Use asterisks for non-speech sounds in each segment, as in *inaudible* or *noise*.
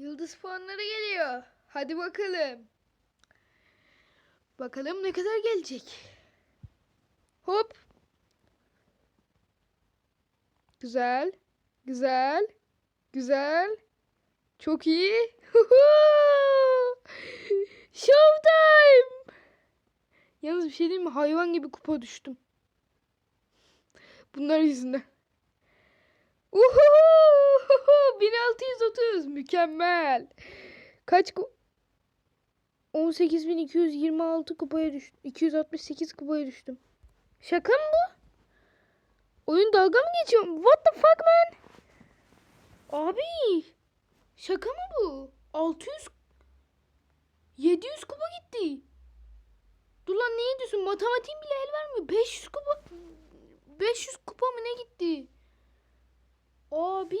Yıldız puanları geliyor. Hadi bakalım. Bakalım ne kadar gelecek. Hop. Güzel. Güzel. Güzel. Çok iyi. *laughs* Showtime. Yalnız bir şey diyeyim mi? Hayvan gibi kupa düştüm. Bunlar yüzünden. Uhu! 1630 mükemmel. Kaç ku 18226 kupaya düştüm. 268 kupaya düştüm. Şaka mı bu? Oyun dalga mı geçiyor? What the fuck man? Abi. Şaka mı bu? 600 700 kupa gitti. Dur lan ne diyorsun? Matematiğim bile el vermiyor. 500 kupa 500 kupa mı ne gitti? Abi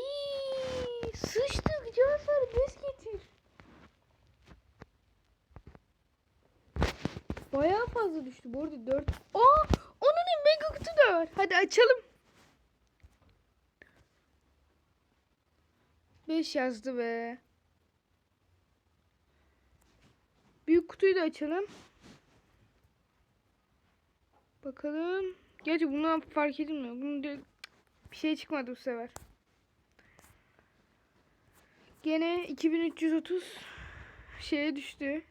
sıçtık Cafer bez getir. Bayağı fazla düştü bu arada 4. Aa onun mega kutu da var. Hadi açalım. 5 yazdı be. Büyük kutuyu da açalım. Bakalım. Gerçi bundan fark edilmiyor. Bunun bir şey çıkmadı bu sefer. Gene 2330 şeye düştü.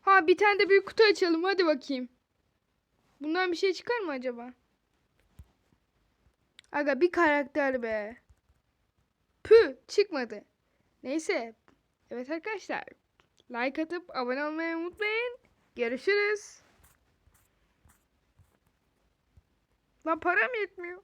Ha bir tane de büyük kutu açalım. Hadi bakayım. Bundan bir şey çıkar mı acaba? Aga bir karakter be. Pü çıkmadı. Neyse. Evet arkadaşlar. Like atıp abone olmayı unutmayın. Görüşürüz. Lan param yetmiyor.